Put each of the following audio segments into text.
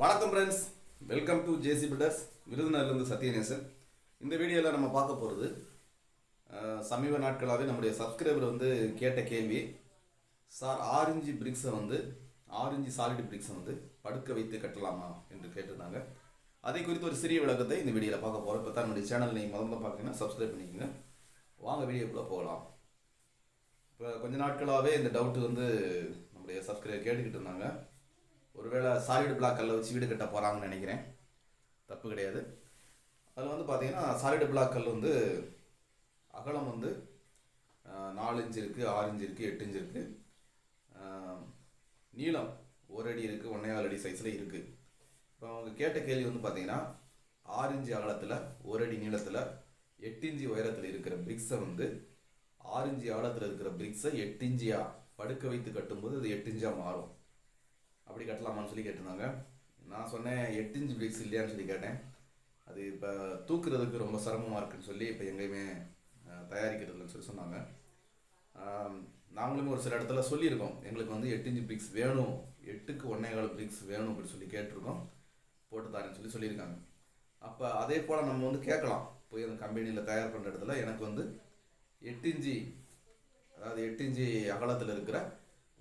வணக்கம் friends welcome to JC builders விருதுநகர்லேருந்து Sathyanesan. இந்த வீடியோவில் நம்ம பார்க்க போகிறது சமீப நாட்களாகவே நம்முடைய சப்ஸ்கிரைபர் வந்து கேட்ட கேள்வி சார் ஆரஞ்சு பிரிக்ஸை வந்து ஆரஞ்சு சாலிட் பிரிக்ஸை வந்து படுக்க வைத்து கட்டலாமா? என்று கேட்டிருந்தாங்க. அதை குறித்து ஒரு சிறிய விளக்கத்தை இந்த வீடியோவில் பார்க்க போகிறோம் இப்போ தான் என்னுடைய சேனல் நீங்கள் முதல்ல பார்த்தீங்கன்னா சப்ஸ்கிரைப் பண்ணிக்கோங்க. வாங்க வீடியோக்குள்ளே போகலாம். இப்போ கொஞ்ச நாட்களாகவே இந்த டவுட்டு வந்து நம்முடைய சப்ஸ்கிரைபர் கேட்டுக்கிட்டு இருந்தாங்க. ஒருவேளை சாலிட் பிளாக் கல்லை வச்சு வீடு கட்ட போகிறாங்கன்னு நினைக்கிறேன். தப்பு கிடையாது. அதில் வந்து பார்த்தீங்கன்னா சாலிட் பிளாக் கல் வந்து அகலம் வந்து நாலு இன்ச் இருக்குது ஆறு இன்ச் இருக்குது எட்டு இன்ச் இருக்குது நீளம் ஒரு அடி இருக்குது ஒன்றேகால் அடி சைஸில் இருக்குது இப்போ அவங்க கேட்ட கேள்வி வந்து பார்த்தீங்கன்னா ஆறு இன்ச்சு அகலத்தில் ஒரு அடி நீளத்தில் எட்டு இன்ச்சு உயரத்தில் இருக்கிற பிரிக்ஸை வந்து ஆறு இன்ச்சு அகலத்தில் இருக்கிற பிரிக்ஸை எட்டு இன்ச்சியாக படுக்க வைத்து கட்டும்போது அது எட்டு இன்ச்சாக மாறும். அப்படி கட்டலாமான்னு சொல்லி கேட்டிருந்தாங்க. நான் சொன்னேன் எட்டு இன்ச் பிரிக்ஸ் இல்லையான்னு சொல்லி கேட்டேன். அது இப்போ தூக்குறதுக்கு ரொம்ப சிரமமாக இருக்குன்னு சொல்லி இப்போ எங்கேயுமே தயாரிக்கிறதுலன்னு சொல்லி சொன்னாங்க. நாங்களுமே ஒரு சில இடத்துல சொல்லியிருக்கோம். எங்களுக்கு வந்து எட்டு இன்ச் பிரிக்ஸ் வேணும். எட்டுக்கு ஒன்றே கால பிரிக்ஸ் வேணும் அப்படின்னு சொல்லி கேட்டிருக்கோம். போட்டு தரேன்னு சொல்லி சொல்லியிருக்காங்க. அப்போ அதே போல் நம்ம வந்து கேட்கலாம். போய் அந்த கம்பெனியில் தயார் பண்ணுற இடத்துல எனக்கு வந்து எட்டு இன்ச்சி அதாவது எட்டு இன்ச்சி அகலத்தில் இருக்கிற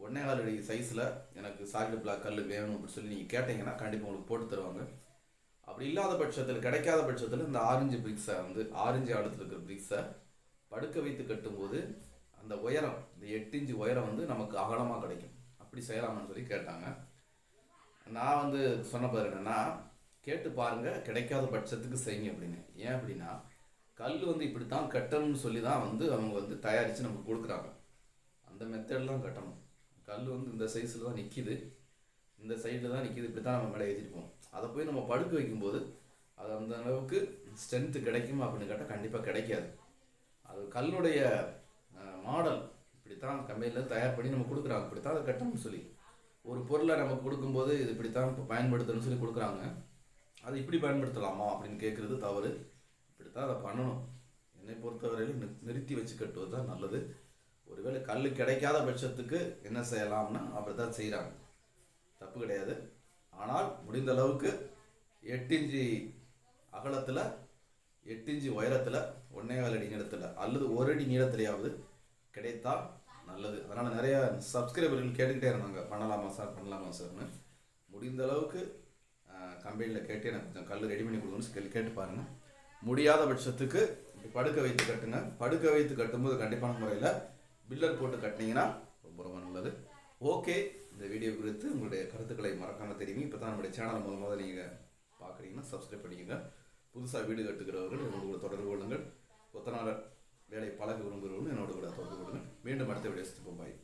ஒன்றே கால் அடி சைஸில் எனக்கு சாலிட் பிளாக் கல் வேணும் அப்படின்னு சொல்லி நீங்கள் கேட்டிங்கன்னா கண்டிப்பாக உங்களுக்கு போட்டு தருவாங்க. அப்படி இல்லாத பட்சத்தில் கிடைக்காத பட்சத்தில் இந்த ஆரஞ்சு பிரிக்ஸை வந்து ஆரஞ்சு ஆழத்தில் இருக்கிற பிரிக்ஸை படுக்க வைத்து கட்டும்போது அந்த உயரம் இந்த எட்டு இன்ச்சு உயரம் வந்து நமக்கு அகலமாக கிடைக்கும். அப்படி செய்யலாமான்னு சொல்லி கேட்டாங்க. நான் வந்து சொன்ன பாரு என்னென்னா கேட்டு பாருங்கள் கிடைக்காத பட்சத்துக்கு செய்யுங்க அப்படின்னு. ஏன் அப்படின்னா கல் வந்து இப்படித்தான் கட்டணும்னு சொல்லி தான் வந்து அவங்க வந்து தயாரித்து நமக்கு கொடுக்குறாங்க. அந்த மெத்தட்லாம் கட்டணும். கல் வந்து இந்த சைஸில் தான் நிற்கிது இந்த சைடில் தான் நிற்கிது இப்படி தான் நம்ம மேலே ஏற்றிருப்போம் அதை போய் நம்ம படுக்க வைக்கும்போது அது அந்த அளவுக்கு ஸ்ட்ரென்த்து கிடைக்குமா அப்படின்னு கேட்டால் கண்டிப்பாக கிடைக்காது. அது கல்லுடைய மாடல் இப்படித்தான் கம்பெனியில் தயார் பண்ணி நம்ம கொடுக்குறாங்க. இப்படித்தான் அதை கட்டணும்னு சொல்லி. ஒரு பொருளை நம்ம கொடுக்கும்போது இது இப்படித்தான் இப்போ பயன்படுத்தணும்னு சொல்லி கொடுக்குறாங்க. அது இப்படி பயன்படுத்தலாமா அப்படின்னு கேட்குறது தவறு. இப்படி தான் அதை பண்ணணும். என்னை பொறுத்தவரையிலும் நிறுத்தி வச்சு கட்டுவது தான் நல்லது. ஒருவேளை கல் கிடைக்காத பட்சத்துக்கு என்ன செய்யலாம்னா அப்படி தான் செய்கிறாங்க தப்பு கிடையாது. ஆனால் முடிந்த அளவுக்கு எட்டு இஞ்சி அகலத்தில் எட்டு இஞ்சி உயரத்தில் ஒன்றே கால் அடி நீளத்தில் அல்லது ஒரு அடி நீளத்திலேயாவது கிடைத்தால் நல்லது. அதனால் நிறைய சப்ஸ்கிரைபர்கள் கேட்டுக்கிட்டே இருந்தாங்க. பண்ணலாமா சார் பண்ணலாமா சார்னு முடிந்த அளவுக்கு கம்பெனியில் கேட்டு எனக்கு கொஞ்சம் கல் ரெடி பண்ணி கொடுக்கணும்னு சொல்லி கேட்டு பாருங்கள் முடியாத பட்சத்துக்கு படுக்க வைத்து கட்டுங்க. படுக்க வைத்து கட்டும்போது கண்டிப்பான முறையில் பில்லர் போட்டு கட்டினீங்கன்னா ரொம்ப ரொம்ப நல்லது. ஓகே இந்த வீடியோ குறித்து உங்களுடைய கருத்துக்களை மறக்காமல் தெரியுங்க இப்போ தான் நம்முடைய சேனலை முதல் முதல்ல நீங்கள் பார்க்குறீங்கன்னா சப்ஸ்கிரைப் பண்ணிக்கோங்க. புதுசாக வீடு கட்டுகிறவர்கள் என்னோட கூட தொடர்பு கொள்ளுங்கள். கொத்தனார் வேலை பழக விரும்புகிறவர்கள் என்னோட கூட தொடர்பு கொள்ளுங்கள். மீண்டும் அடுத்த வீடியோ பாய்